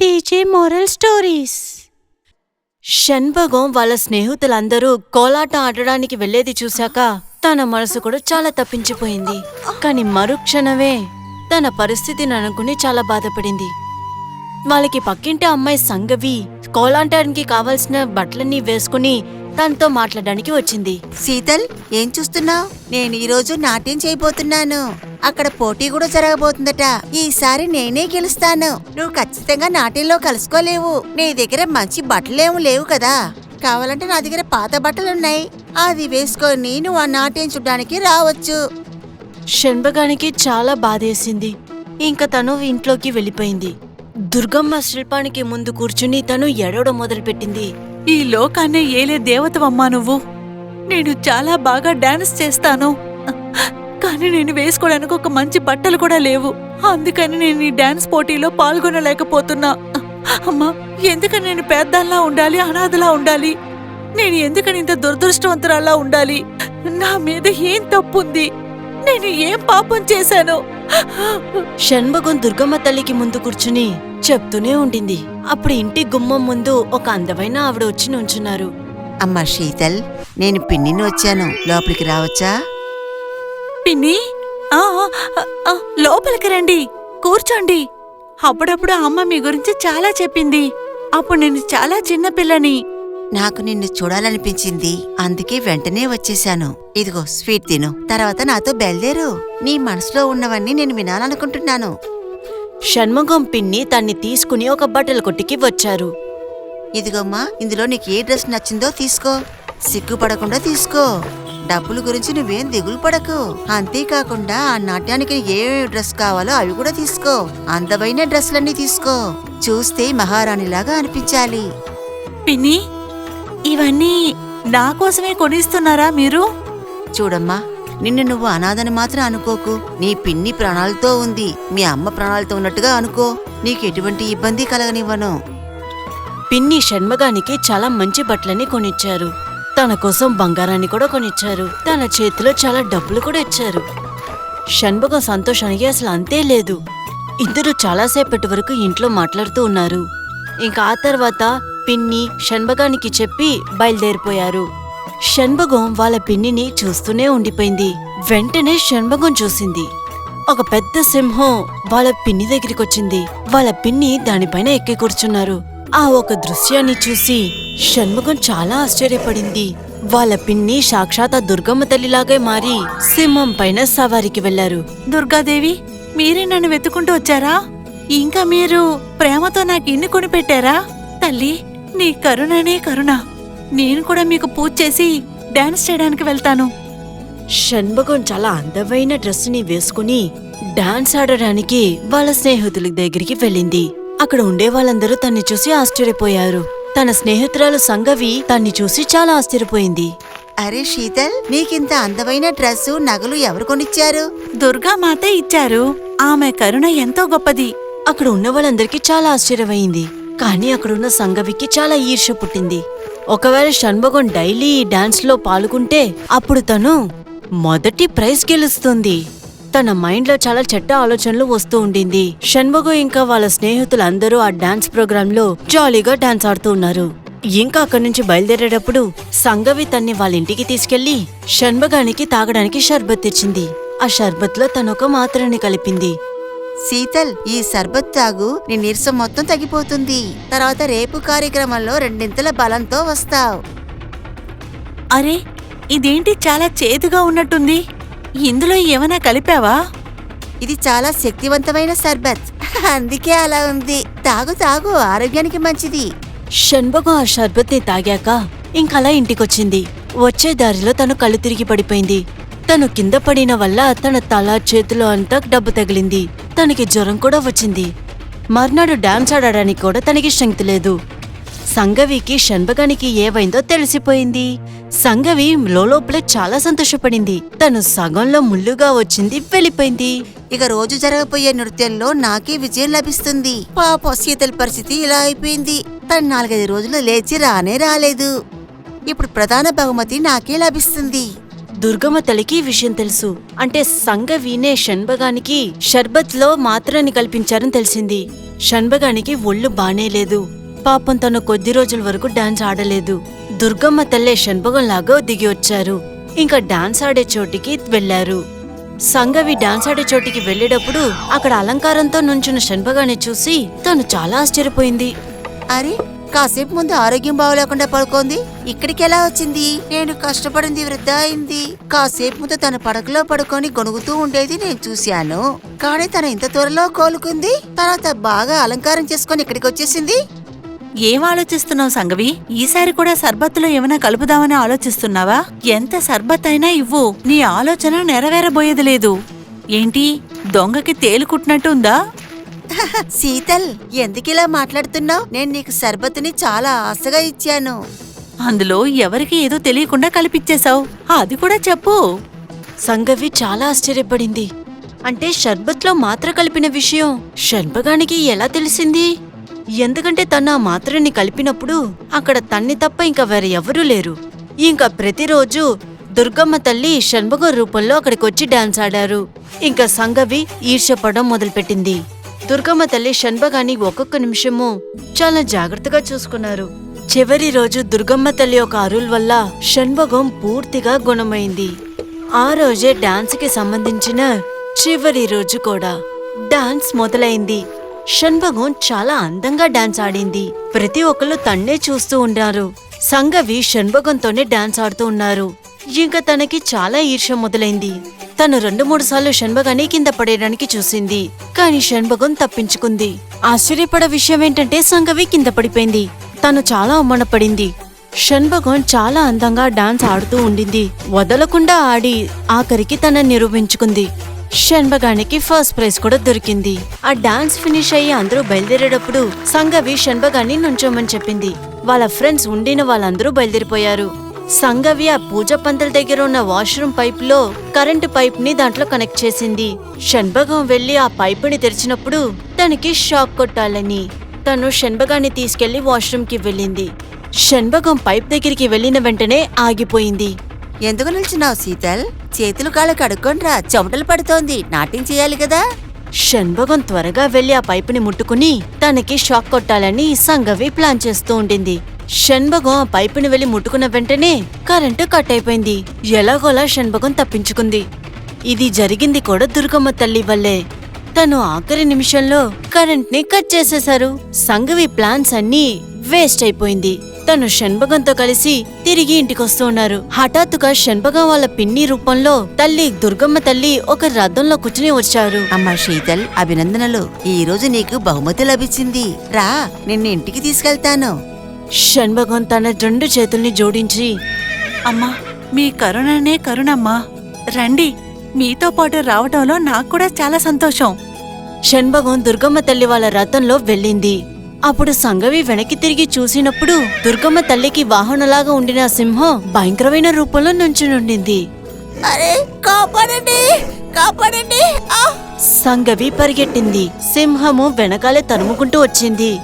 టీచే moral stories. షణ్భగం వాళ్ళ స్నేహితులందరూ కోలాట ఆడడానికి వెళ్ళేది చూశాక తన మనసు కూడా చాలా తప్పించిపోయింది. కాని మరుక్షణమే తన పరిస్థితిని అనుకుని చాలా బాధపడింది. వాళ్ళకి పక్కింటి అమ్మాయి సంగవి కోలాటానికి కావాల్సిన బట్టలన్నీ వేసుకుని తనతో మాట్లాడడానికి వచ్చింది. శీతల్ ఏం చూస్తున్నావు? నేను ఈ రోజు నాట్యం చేయబోతున్నాను. అక్కడ పోటీ కూడా జరగబోతుందట. ఈసారి నేనే గెలుస్తాను. నువ్వు ఖచ్చితంగా నాట్యంలో కలుసుకోలేవు. నీ దగ్గర మంచి బట్టలేము లేవు కదా. కావాలంటే నా దగ్గర పాత బట్టలున్నాయి అది వేసుకొని నువ్వు ఆ నాట్యం చూడడానికి రావచ్చు. షణ్భగానికి చాలా బాధేసింది. ఇంకా తను ఇంట్లోకి వెళ్ళిపోయింది. దుర్గమ్మ శిల్పానికి ముందు కూర్చుని తను ఎడవడం మొదలుపెట్టింది. ఈ లోకాన్నే ఏలే దేవతవమ్మా నువ్వు. నేను చాలా బాగా డాన్స్ చేస్తాను. కానీ నేను వేసుకోవడానికి ఒక మంచి బట్టలు కూడా లేవు. అందుకని నేను ఈ డాన్స్ పోటీలో పాల్గొనలేకపోతున్నా. అమ్మా ఎందుకని నేను పేద్దల్లా ఉండాలి అనాథలా ఉండాలి? నేను ఎందుకని ఇంత దురదృష్టవంతురాల్లా ఉండాలి? నా మీద ఏం తప్పుంది? నేను ఏం పాపం చేశాను? షణ్భగం దుర్గమ్మ తల్లికి ముందు కూర్చుని చెప్తూనే ఉండింది. అప్పుడు ఇంటి గుమ్మం ముందు ఒక అందమైన ఆవిడ వచ్చి నుంచున్నారు. అమ్మా శీతల్ నేను పిన్నిని వచ్చాను. లోపలికి రావచ్చా? పిన్ని? ఆ, ఆ, ఆ, లోపలికి రండి కూర్చోండి. అప్పుడప్పుడు అమ్మ మీ గురించి చాలా చెప్పింది. అప్పుడు నేను చాలా చిన్న పిల్లని. నాకు నిన్ను చూడాలనిపించింది. అందుకే వెంటనే వచ్చేశాను. ఇదిగో స్వీట్ తిను. తర్వాత నాతో బయలుదేరు. నీ మనసులో ఉన్నవన్నీ నేను వినాలనుకుంటున్నాను. షణ్ముఖం పిన్ని తన్ని తీసుకుని ఒక బట్టల కొట్టికి వచ్చారు. ఇదిగోమ్మా ఇందులో నీకు ఏ డ్రెస్ నచ్చిందో తీసుకో. సిగ్గుపడకుండా తీసుకో. డబ్బుల గురించి నువ్వేం దిగులు పడకు. అంతేకాకుండా ఆ నాట్యానికి ఏ డ్రెస్ కావాలో అవి కూడా తీసుకో. అందమైన డ్రెస్లన్నీ తీసుకో. చూస్తే మహారాణిలాగా అనిపించాలి. పిన్ని ఇవన్నీ నా కోసమే కొనిస్తున్నారా మీరు? చూడమ్మా నిన్ను నువ్వు అనాథని మాత్రం అనుకోకు. నీ పిన్ని ప్రాణాలతో ఉంది. మీ అమ్మ ప్రాణాలతో ఉన్నట్టుగా అనుకో. నీకు ఎటువంటి ఇబ్బంది కలగనివ్వను. పిన్ని షణ్మగానికి చాలా మంచి బట్టలని కొనిచ్చారు. తన కోసం బంగారాన్ని కూడా కొనిచ్చారు. తన చేతిలో చాలా డబ్బులు కూడా ఇచ్చారు. షణ్ముఖం సంతోషానికి అసలు అంతే లేదు. ఇద్దరు చాలాసేపటి వరకు ఇంట్లో మాట్లాడుతూ ఉన్నారు. ఇంకా ఆ తర్వాత పిన్ని షణ్భగానికి చెప్పి బయలుదేరిపోయారు. షణ్భగం వాళ్ళ పిన్నిని చూస్తూనే ఉండిపోయింది. వెంటనే షణ్భగం చూసింది. ఒక పెద్ద సింహం వాళ్ళ పిన్ని దగ్గరికి వచ్చింది వాళ్ళ పిన్ని దానిపైన ఎక్కి కూర్చున్నారు. ఆ ఒక దృశ్యాన్ని చూసి షణ్ముఖం చాలా ఆశ్చర్యపడింది. వాళ్ళ పిన్ని సాక్షాత్ ఆ దుర్గమ్మ తల్లిలాగే మారి సింహం పైన సవారికి వెళ్ళారు దుర్గాదేవి మీరే నన్ను వెతుకుంటూ వచ్చారా? ఇంకా మీరు ప్రేమతో నాకు ఇన్ని కొని పెట్టారా? తల్లి నీ కరుణనే కరుణ. నేను కూడా మీకు పూజ చేసి డాన్స్ చేయడానికి వెళ్తాను. షణ్ముఖం చాలా అందమైన డ్రెస్సుని వేసుకుని డాన్స్ ఆడడానికి వాళ్ళ స్నేహితుల దగ్గరికి వెళ్ళింది. అక్కడ ఉండే వాళ్ళందరూ తన్ని చూసి ఆశ్చర్యపోయారు. తన స్నేహితురాలు సంగవి తన్ని చూసి చాలా ఆశ్చర్యపోయింది. అరే శీతల్ నీకింత అందమైన డ్రెస్సు నగలు ఎవరు కొనిచ్చారు? దుర్గామాత ఇచ్చారు. ఆమె కరుణ ఎంతో గొప్పది. అక్కడ ఉన్న వాళ్ళందరికీ చాలా ఆశ్చర్యమైంది. కానీ అక్కడున్న సంగవికి చాలా ఈర్ష్య పుట్టింది. ఒకవేళ షణ్ముఖం డైలీ ఈ డాన్స్లో పాల్గొంటే అప్పుడు తను మొదటి ప్రైజ్ గెలుస్తుంది. తన మైండ్లో చాలా చెడ్డ ఆలోచనలు వస్తూ ఉండింది. షణ్ముఖం ఇంకా వాళ్ళ స్నేహితులందరూ ఆ డాన్స్ ప్రోగ్రామ్లో జాలీగా డాన్స్ ఆడుతూ ఉన్నారు. ఇంకా అక్కడి నుంచి బయలుదేరేటప్పుడు సంగవి తన్ని వాళ్ళ ఇంటికి తీసుకెళ్ళి షణ్ముఖానికి తాగడానికి షర్బత్ తెచ్చింది. ఆ షర్బత్లో తనొక మాత్రని కలిపింది. శీతల్ ఈ సర్బత్ తాగు నీ నీరసం మొత్తం తగ్గిపోతుంది. తర్వాత రేపు కార్యక్రమంలో రెండింతల బలంతో వస్తావు. అరే ఇదేంటి చాలా చేదుగా ఉన్నట్టుంది? ఇందులో ఏమైనా కలిపావా? ఇది చాలా శక్తివంతమైన సర్బత్. అందుకే అలా ఉంది. తాగు తాగు. ఆరోగ్యానికి మంచిది. షణ్భగం ఆ షర్బత్ని తాగాక ఇంకలా ఇంటికొచ్చింది. వచ్చే దారిలో తను కళ్ళు తిరిగి పడిపోయింది. తను కింద పడిన వల్ల తన తల చేతిలో అంతా డబ్బు తగిలింది. తనకి జ్వరం కూడా వచ్చింది. మర్నాడు డాన్స్ ఆడడానికి కూడా తనకి శక్తి లేదు. సంగవికి షణ్భగానికి ఏవైందో తెలిసిపోయింది. సంగవి లోపలే చాలా సంతోషపడింది. తను సగంలో ముల్లుగా వచ్చింది వెళ్ళిపోయింది. ఇక రోజు జరగబోయే నృత్యంలో నాకే విజయం లభిస్తుంది. పాప శీతల్ పరిస్థితి ఇలా అయిపోయింది. తను నాలుగైదు రోజులు లేచి రానే రాలేదు. ఇప్పుడు ప్రధాన బహుమతి నాకే లభిస్తుంది. దుర్గమ్మ తల్లికి ఈ విషయం తెలుసు. అంటే సంగవీనే షణ్బగానికి షర్బత్లో మాత్రాన్ని కల్పించారని తెలిసింది. షణ్బగానికి ఒళ్ళు బానే లేదు పాపం తను కొద్ది రోజుల వరకు డాన్స్ ఆడలేదు. దుర్గమ్మ తల్లే షణ్భగంలాగా దిగి వచ్చారు. ఇంకా డాన్స్ ఆడే చోటికి వెళ్ళారు సంగవి డాన్స్ ఆడే చోటికి వెళ్ళేటప్పుడు అక్కడ అలంకారంతో నుంచున్న షణ్భగాన్ని చూసి తను చాలా ఆశ్చర్యపోయింది. అరే కాసేపు ముందు ఆరోగ్యం బాగోలేకుండా పడుకోంది. ఇక్కడికి ఎలా వచ్చింది? నేను కష్టపడింది వృద్ధ అయింది. కాసేపు ముందు తన పడకలో పడుకొని గొణుగుతూ ఉండేది నేను చూశాను. కానీ తన ఇంత త్వరలో కోలుకుంది. తర్వాత బాగా అలంకారం చేసుకొని ఇక్కడికి వచ్చేసింది. ఏం ఆలోచిస్తున్నావు సంగవి? ఈసారి కూడా సర్బత్తులో ఏమైనా కలుపుదామని ఆలోచిస్తున్నావా? ఎంత సర్బత్ అయినా ఇవ్వు. నీ ఆలోచన నెరవేరబోయేది లేదు. ఏంటి? దొంగకి తేలుకుట్టినట్టు ఉందా? శీతల్ ఎందుకిలా మాట్లాడుతున్నావు? నేను నీకు సర్బత్ని చాలా ఆశగా ఇచ్చాను. అందులో ఎవరికి ఏదో తెలియకుండా కలిపిచ్చేశావు. అది కూడా చెప్పు. సంగవి చాలా ఆశ్చర్యపడింది. అంటే షర్బత్లో మాత్ర కలిపిన విషయం షణ్బగానికి ఎలా తెలిసింది? ఎందుకంటే తను ఆ మాత్రని కలిపినప్పుడు అక్కడ తన్ని తప్ప ఇంకా వేరే ఎవరూ లేరు. ఇంకా ప్రతిరోజు దుర్గమ్మ తల్లి షణ్ముఖ రూపంలో అక్కడికొచ్చి డాన్స్ ఆడారు. ఇంకా సంగవి ఈర్ష్యపడడం మొదలుపెట్టింది. దుర్గమ్మ తల్లి షణ్భగాని ఒక్కొక్క నిమిషము చాలా జాగ్రత్తగా చూసుకున్నారు. చివరి రోజు దుర్గమ్మ తల్లి ఒక అరుల్ వల్ల షణ్భగం పూర్తిగా గుణమైంది. ఆ రోజే డాన్స్కి సంబంధించిన చివరి రోజు కూడా డాన్స్ మొదలైంది. షణ్బగం చాలా అందంగా డాన్స్ ఆడింది. ప్రతి ఒక్కళ్ళు తన్నే చూస్తూ ఉన్నారు సంగవి షణ్భగంతోనే డాన్స్ ఆడుతూ ఉన్నారు. ఇంకా తనకి చాలా ఈర్ష్య మొదలైంది. తను రెండు మూడు సార్లు షణ్భగాని కింద పడేయడానికి చూసింది. కానీ షణ్భగం తప్పించుకుంది. ఆశ్చర్యపడ విషయం ఏంటంటే సంగవి కింద పడిపోయింది. తను చాలా అవమానపడింది. షణ్భగం చాలా అందంగా డాన్స్ ఆడుతూ ఉండింది. వదలకుండా ఆడి ఆఖరికి తనని నిరూపించుకుంది. షణ్బగానికి ఫస్ట్ ప్రైజ్ కూడా దొరికింది. ఆ డాన్స్ ఫినిష్ అయ్యి అందరూ బయలుదేరేటప్పుడు సంగవి షణ్బగాన్ని నుంచోమని చెప్పింది. వాళ్ళ ఫ్రెండ్స్ ఉండిన వాళ్ళందరూ బయలుదేరిపోయారు. సంగవి ఆ పూజ పందిరి దగ్గర ఉన్న వాష్రూమ్ పైప్లో కరెంటు పైప్ని దాంట్లో కనెక్ట్ చేసింది. షణ్బగం వెళ్ళి ఆ పైపుని తెరిచినప్పుడు తనకి షాక్ కొట్టాలని తను షణ్బగాన్ని తీసుకెళ్ళి వాష్రూమ్కి వెళ్ళింది. షణ్బగం పైప్ దగ్గరికి వెళ్ళిన వెంటనే ఆగిపోయింది. ఎందుకు నిల్చున్నావు శీతల్? చేతులు కాళ్ళు కడుక్కొనిరా చెమటలు పడుతోంది నాట్యం చేయాలి కదా. షణ్భగం త్వరగా వెళ్ళి ఆ పైపుని ముట్టుకుని తనకి షాక్ కొట్టాలని సంగవి ప్లాన్ చేస్తూ ఉండింది. షణ్భగం ఆ పైపుని వెళ్ళి ముట్టుకున్న వెంటనే కరెంటు కట్ అయిపోయింది. ఎలాగోలా షణ్భగం తప్పించుకుంది. ఇది జరిగింది కూడా దుర్గమ్మ తల్లి వల్లే. తను ఆఖరి నిమిషంలో కరెంట్ని కట్ చేసేశారు. సంగవి ప్లాన్స్ అన్నీ వేస్ట్ అయిపోయింది. తను షణ్బగంతో కలిసి తిరిగి ఇంటికొస్తూ ఉన్నారు. హఠాత్తుగా షణ్బగం వాళ్ళ పిన్ని రూపంలో తల్లి దుర్గమ్మ తల్లి ఒక రథంలో కూర్చుని వచ్చారు. అమ్మా శీతల్ అభినందనలు. ఈ రోజు నీకు బహుమతి లభించింది. రా నిన్ను ఇంటికి తీసుకెళ్తాను. షణ్బగం తన రెండు చేతుల్ని జోడించి అమ్మా మీ కరుణనే కరుణమ్మా. రండి మీతో పాటు రావటంలో నాకు కూడా చాలా సంతోషం. షణ్బగం దుర్గమ్మ తల్లి వాళ్ళ రథంలో వెళ్ళింది. అప్పుడు సంగవి వెనక్కి తిరిగి చూసినప్పుడు దుర్గమ్మ తల్లికి వాహనలాగా ఉండిన సింహం భయంకరమైన రూపంలో నుంచునుండింది అరే కాపాడండి కాపాడండి. సంగవి పరిగెట్టింది. సింహము వెనకాలే తరుముకుంటూ వచ్చింది.